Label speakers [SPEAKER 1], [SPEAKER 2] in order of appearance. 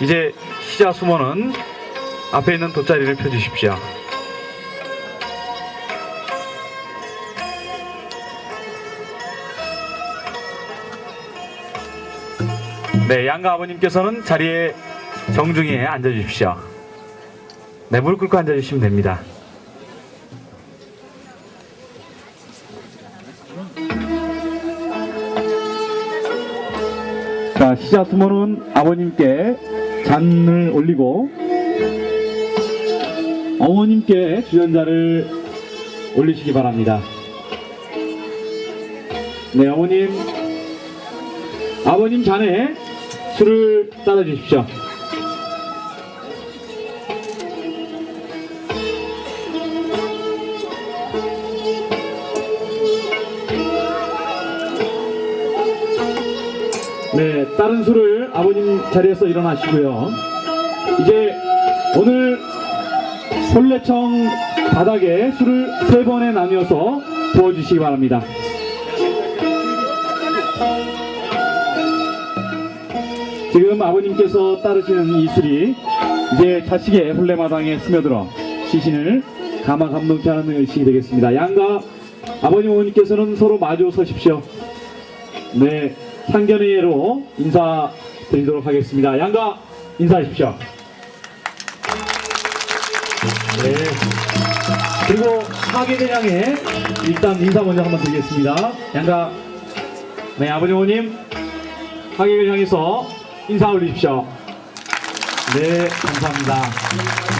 [SPEAKER 1] 이제 시자 수모는 앞에 있는 돗자리를 펴주십시오. 네, 양가 아버님께서는 자리에 정중히 앉아주십시오. 네, 무릎 꿇고 앉아주시면 됩니다. 자, 시자 수모는 아버님께 잔을 올리고 어머님께 주전자를 올리시기 바랍니다. 네, 어머님. 아버님 잔에 술을 따라 주십시오. 네, 다른 술을 아버님 자리에서 일어나시고요. 이제 오늘 솔레청 바닥에 술을 세 번에 나뉘어서 부어주시기 바랍니다. 지금 아버님께서 따르시는 이 술이 이제 자식의 혼례마당에 스며들어 시신을 가마 감동케 하는 의식이 되겠습니다. 양가 아버님 어머니께서는 서로 마주 서십시오. 네, 상견례로 인사드리도록 하겠습니다. 양가 인사하십시오. 네. 그리고 하계대 향에 일단 인사 먼저 한번 드리겠습니다. 양가, 네, 아버님, 어머님, 향해서 인사 올리십시오. 네, 감사합니다.